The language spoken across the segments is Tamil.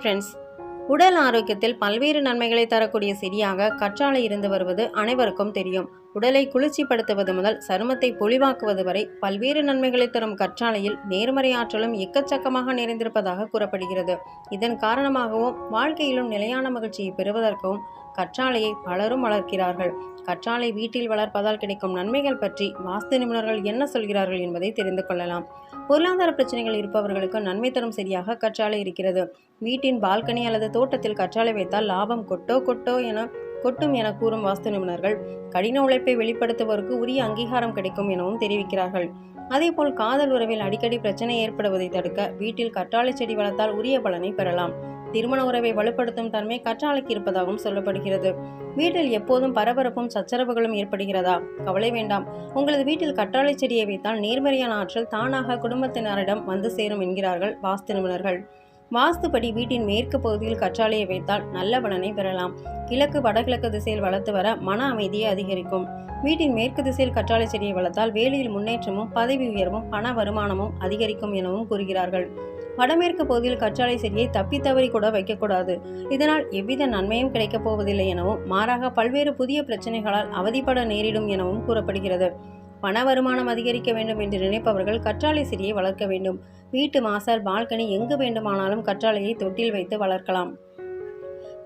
ஹாய் ஃப்ரெண்ட்ஸ் உடல் ஆரோக்கியத்தில் பல்வேறு நன்மைகளை தரக்கூடிய செடியாக கற்றாழை இருந்து வருவது அனைவருக்கும் தெரியும். உடலை குளிர்ச்சிப்படுத்துவது முதல் சருமத்தை பொலிவாக்குவது வரை பல்வேறு நன்மைகளை தரும் கற்றாழையில் நேர்மறை ஆற்றலும் எக்கச்சக்கமாக நிறைந்திருப்பதாக கூறப்படுகிறது. இதன் காரணமாகவும் வாழ்க்கையிலும் நிலையான மகிழ்ச்சியை பெறுவதற்கும் கற்றாழையை பலரும் வளர்க்கிறார்கள். கற்றாழை வீட்டில் வளர்ப்பதால் கிடைக்கும் நன்மைகள் பற்றி வாஸ்து நிபுணர்கள் என்ன சொல்கிறார்கள் என்பதை தெரிந்து கொள்ளலாம். பொருளாதார பிரச்சனைகள் இருப்பவர்களுக்கு நன்மை தரும் செடியாக கற்றாழை இருக்கிறது. வீட்டின் பால்கனி அல்லது தோட்டத்தில் கற்றாழை வைத்தால் லாபம் கொட்டோ கொட்டோ என கொட்டும் என கூறும் வாஸ்து நிபுணர்கள் கடின உழைப்பை வெளிப்படுத்துவோருக்கு உரிய அங்கீகாரம் கிடைக்கும் எனவும் தெரிவிக்கிறார்கள். அதேபோல் காதல் உறவில் அடிக்கடி பிரச்சனை ஏற்படுவதை தடுக்க வீட்டில் கற்றாழை செடி வளர்த்தால் உரிய பலனை பெறலாம். திருமண உறவை வலுப்படுத்தும் தன்மை கற்றாழைக்கு இருப்பதாகவும் சொல்லப்படுகிறது. வீட்டில் எப்போதும் பரபரப்பும் சச்சரவுகளும் ஏற்படுகிறதா? கவலை வேண்டாம். உங்களது வீட்டில் கற்றாழை செடியை வைத்தால் நேர்மறையான ஆற்றல் தானாக குடும்பத்தினரிடம் வந்து சேரும் என்கிறார்கள் வாஸ்து நிபுணர்கள். வாஸ்துப்படி வீட்டின் மேற்கு பகுதியில் கற்றாழையை வைத்தால் நல்ல பலனை பெறலாம். கிழக்கு வடகிழக்கு திசையில் வளர்த்து வர மன அமைதியை அதிகரிக்கும். வீட்டின் மேற்கு திசையில் கற்றாழை செடியை வளர்த்தால் வேலையில் முன்னேற்றமும் பதவி உயர்வும் பண வருமானமும் அதிகரிக்கும் எனவும் கூறுகிறார்கள். வடமேற்கு பகுதியில் கற்றாழை செடியை தப்பி தவறி கூட வைக்கக்கூடாது. இதனால் எவ்வித நன்மையும் கிடைக்கப் போவதில்லை எனவும் மாறாக பல்வேறு புதிய பிரச்சனைகளால் அவதிப்பட நேரிடும் எனவும் கூறப்படுகிறது. பண வருமானம் அதிகரிக்க வேண்டும் என்று நினைப்பவர்கள் கற்றாழை செடியை வளர்க்க வேண்டும். வீட்டு மாசல் பால்கனி எங்கு வேண்டுமானாலும் கற்றாழையை தொட்டில் வைத்து வளர்க்கலாம்.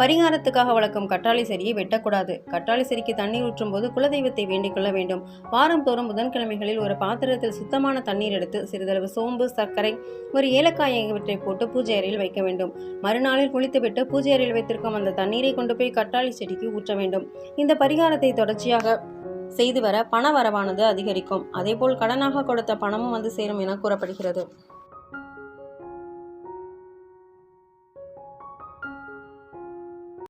பரிகாரத்துக்காக வளர்க்கும் கற்றாழை செடியை வெட்டக்கூடாது. கற்றாழை செடிக்கு தண்ணீர் ஊற்றும் போது குலதெய்வத்தை வேண்டிக் கொள்ள வேண்டும். வாரம் தோறும் புதன்கிழமைகளில் ஒரு பாத்திரத்தில் சுத்தமான தண்ணீர் எடுத்து சிறிதளவு சோம்பு சர்க்கரை ஒரு ஏலக்காய் இவற்றை போட்டு பூஜை அறையில் வைக்க வேண்டும். மறுநாளில் குளித்துவிட்டு பூஜை அறையில் வைத்திருக்கும் அந்த தண்ணீரை கொண்டு போய் கற்றாழை செடிக்கு ஊற்ற வேண்டும். இந்த பரிகாரத்தை தொடர்ச்சியாக செய்து வர பண வரவானது அதிகரிக்கும். அதேபோல் கடனாக கொடுத்த பணமும் வந்து சேரும் என கூறப்படுகிறது.